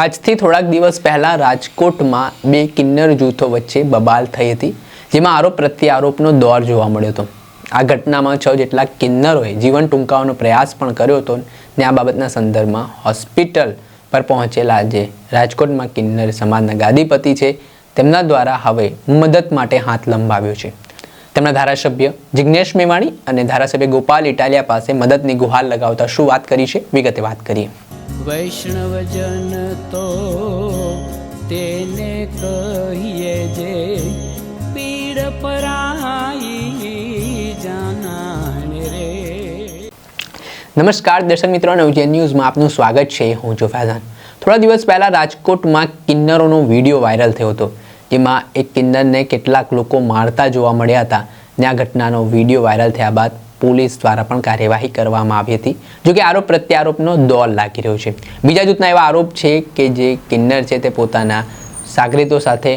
આજથી થોડાક દિવસ પહેલાં રાજકોટમાં બે કિન્નર જૂથો વચ્ચે બબાલ થઈ હતી, જેમાં આરોપ પ્રત્યે આરોપનો દોર જોવા મળ્યો હતો. આ ઘટનામાં છ જેટલા કિન્નરોએ જીવન ટૂંકાવાનો પ્રયાસ પણ કર્યો હતો ને આ બાબતના સંદર્ભમાં હોસ્પિટલ પર પહોંચેલા જે રાજકોટમાં કિન્નર સમાજના ગાદીપતિ છે, તેમના દ્વારા હવે મદદ માટે હાથ લંબાવ્યો છે. તેમના ધારાસભ્ય જિજ્ઞેશ મેવાણી અને ધારાસભ્ય ગોપાલ ઇટાલિયા પાસે મદદની ગુહાર લગાવતા શું વાત કરી છે, વિગતે વાત કરીએ. વૈષ્ણવજન તો તેને કહીએ જે પીડ પરાઈ જાનાને રે. નમસ્કાર, દર્શક મિત્રો નવજે ન્યૂઝમાં આપનું સ્વાગત છે હું જો ફૈઝાન. થોડા દિવસ પહેલાં રાજકોટમાં કિન્નરોનો વીડિયો વાયરલ થયો હતો, જેમાં એક કિન્નરને કેટલાક લોકો મારતા જોવા મળ્યા હતા. ને આ ઘટનાનો વીડિયો વાયરલ થયા બાદ પોલીસ દ્વારા પણ કાર્યવાહી કરવામાં આવી હતી જો કે આરોપ પ્રત્યારોપનો દોર લાગી રહ્યો છે. બીજા જૂથના એવા આરોપ છે કે જે કિન્નર છે તે પોતાના સાગરીતો સાથે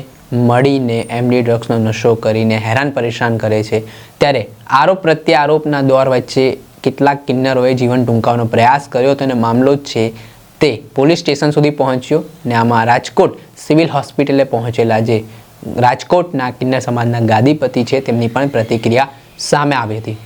મળીને એમડી ડ્રગ્સનો નશો કરીને હેરાન પરેશાન કરે છે. ત્યારે આરોપ પ્રત્યારોપના દોર વચ્ચે કેટલાક કિન્નરોએ જીવન ટૂંકાવવાનો પ્રયાસ કર્યો હતો અને મામલો જ છે તે પોલીસ સ્ટેશન સુધી પહોંચ્યો ને આમાં રાજકોટ સિવિલ હોસ્પિટલે પહોંચેલા જે રાજકોટના કિન્નર સમાજના ગાદીપતિ છે તેમની પણ પ્રતિક્રિયા સામે આવી હતી.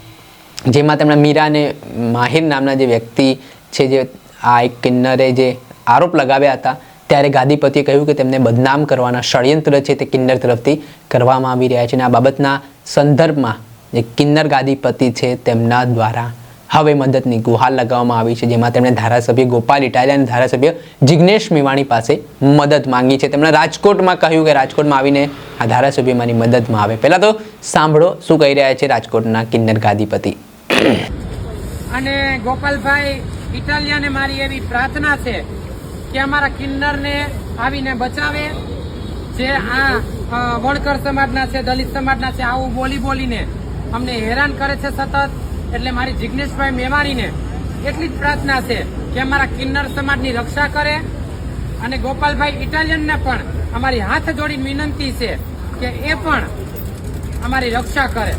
જેમાં તેમણે મીરાને માહિર નામના જે વ્યક્તિ છે, જે આ એક કિન્નરે જે આરોપ લગાવ્યા હતા, ત્યારે ગાદીપતિએ કહ્યું કે તેમને બદનામ કરવાના ષડયંત્ર છે તે કિન્નર તરફથી કરવામાં આવી રહ્યા છે અને આ બાબતના સંદર્ભમાં જે કિન્નર ગાદીપતિ છે તેમના દ્વારા હવે મદદની ગુહાર લગાવવામાં આવી છે, જેમાં તેમણે ધારાસભ્ય ગોપાલ ઇટાલિયા અને ધારાસભ્ય જિજ્ઞેશ મેવાણી પાસે મદદ માંગી છે. તેમણે રાજકોટમાં કહ્યું કે રાજકોટમાં આવીને આ ધારાસભ્ય મારી મદદમાં આવે. પહેલાં તો સાંભળો શું કહી રહ્યા છે રાજકોટના કિન્નર ગાદીપતિ. અને ગોપાલભાઈ, ઇટાલિયાને મારી એવી પ્રાર્થના છે કે અમારા કિન્નરને આવીને બચાવે. જે આ વણકર સમાજના છે, દલિત સમાજના છે, આવું બોલી બોલીને અમને હેરાન કરે છે સતત. એટલે મારી જિજ્ઞેશભાઈ મેવાણીને એટલી જ પ્રાર્થના છે કે અમારા કિન્નર સમાજની રક્ષા કરે. અને ગોપાલભાઈ, ઇટાલિયનને પણ અમારી હાથ જોડીને વિનંતી છે કે એ પણ અમારી રક્ષા કરે.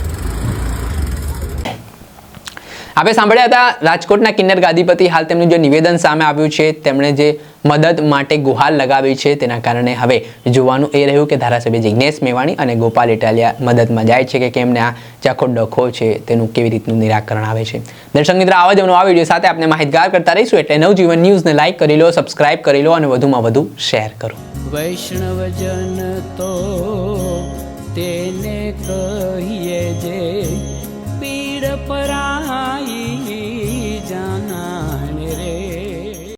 આપણે સાંભળ્યા હતા રાજકોટના કિન્નર ગાદીપતિ હાલ તેમનું જે નિવેદન સામે આવ્યું છે, તેમણે જે મદદ માટે ગુહાર લગાવી છે, તેના કારણે હવે જોવાનું એ રહ્યું કે ધારાસભ્ય જિજ્ઞેશ મેવાણી અને ગોપાલ ઇટાલિયા મદદમાં જાય છે કે કેમને આ ચાખો ડખો છે, તેનું કેવી રીતનું નિરાકરણ આવે છે. દર્શક મિત્ર, આવા જ આ વીડિયો સાથે આપણે માહિતગાર કરતા રહીશું એટલે નવજીવન ન્યૂઝને લાઈક કરી લો, સબસ્ક્રાઇબ કરી લો અને વધુમાં વધુ શેર કરો. વૈષ્ણવજન તો તેને કહીએ જે